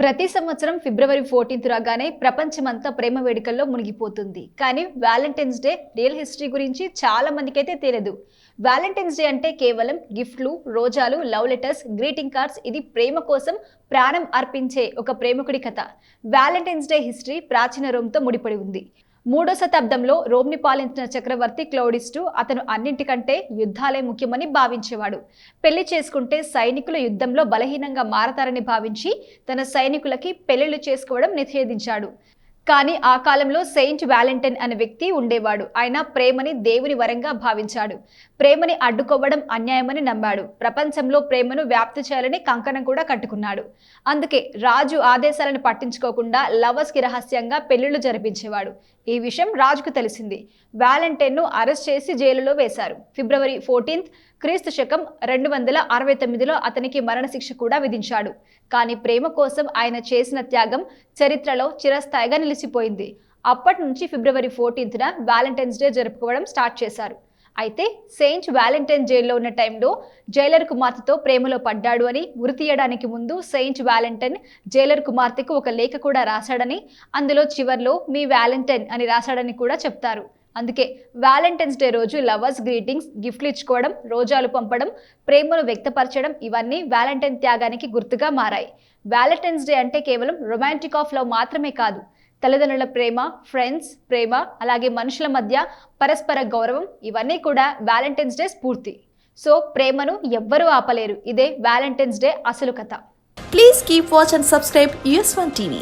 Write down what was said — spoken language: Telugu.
ప్రతి సంవత్సరం ఫిబ్రవరి ఫోర్టీన్త్ రాగానే ప్రపంచమంతా ప్రేమ వేడుకల్లో మునిగిపోతుంది. కానీ వ్యాలంటైన్స్ డే రియల్ హిస్టరీ గురించి చాలా మందికి అయితే తెలియదు. వ్యాలంటైన్స్ డే అంటే కేవలం గిఫ్ట్లు రోజాలు లవ్ లెటర్స్ గ్రీటింగ్ కార్డ్స్ ఇది ప్రేమ కోసం ప్రాణం అర్పించే ఒక ప్రేమికుడి కథ. వ్యాలంటైన్స్ డే హిస్టరీ ప్రాచీన రోమ్తో ముడిపడి ఉంది. మూడో శతాబ్దంలో రోమ్ని పాలించిన చక్రవర్తి క్లౌడిస్టు అతను అన్నింటికంటే యుద్ధాలే ముఖ్యమని భావించేవాడు. పెళ్ళి చేసుకుంటే సైనికులు యుద్ధంలో బలహీనంగా మారతారని భావించి తన సైనికులకి పెళ్ళిళ్ళు చేసుకోవడం నిషేధించాడు. కానీ ఆ కాలంలో సెయింట్ వ్యాలెంటైన్ అనే వ్యక్తి ఉండేవాడు. ఆయన ప్రేమని దేవుని వరంగా భావించాడు. ప్రేమని అడ్డుకోవడం అన్యాయమని నమ్మాడు. ప్రపంచంలో ప్రేమను వ్యాప్తి చేయాలని కంకణం కూడా కట్టుకున్నాడు. అందుకే రాజు ఆదేశాలను పట్టించుకోకుండా లవర్స్కి రహస్యంగా పెళ్ళిళ్ళు జరిపించేవాడు. ఈ విషయం రాజుకు తెలిసింది. వ్యాలెంటైన్ను అరెస్ట్ చేసి జైలులో వేశారు. ఫిబ్రవరి ఫోర్టీన్త్ క్రీస్తు శకం రెండు వందల అరవై తొమ్మిదిలో అతనికి మరణశిక్ష కూడా విధించాడు. కానీ ప్రేమ కోసం ఆయన చేసిన త్యాగం చరిత్రలో చిరస్థాయిగా నిలిచిపోయింది. అప్పటి నుంచి ఫిబ్రవరి ఫోర్టీన్త్న వ్యాలంటైన్స్ డే జరుపుకోవడం స్టార్ట్ చేశారు. అయితే సెయింట్ వ్యాలంటైన్ జైల్లో ఉన్న టైంలో జైలర్ కుమార్తెతో ప్రేమలో పడ్డాడు అని ఉరి తీయడానికి ముందు సెయింట్ వ్యాలంటైన్ జైలర్ కుమార్తెకు ఒక లేఖ కూడా రాశాడని అందులో చివర్లో మీ వ్యాలంటైన్ అని రాశాడని కూడా చెప్తారు. అందుకే వ్యాలంటైన్స్ డే రోజు లవర్స్ గ్రీటింగ్స్ గిఫ్ట్లు ఇచ్చుకోవడం రోజాలు పంపడం ప్రేమను వ్యక్తపరచడం ఇవన్నీ వ్యాలంటైన్ త్యాగానికి గుర్తుగా మారాయి. వ్యాలంటైన్స్ డే అంటే కేవలం రొమాంటిక్ ఆఫ్ లవ్ మాత్రమే కాదు తల్లిదండ్రుల ప్రేమ ఫ్రెండ్స్ ప్రేమ అలాగే మనుషుల మధ్య పరస్పర గౌరవం ఇవన్నీ కూడా వ్యాలంటైన్స్ డే స్ఫూర్తి. సో ప్రేమను ఎవ్వరూ ఆపలేరు. ఇదే వ్యాలంటైన్స్ డే అసలు కథ. Please keep watch and subscribe subscribe US1 TV.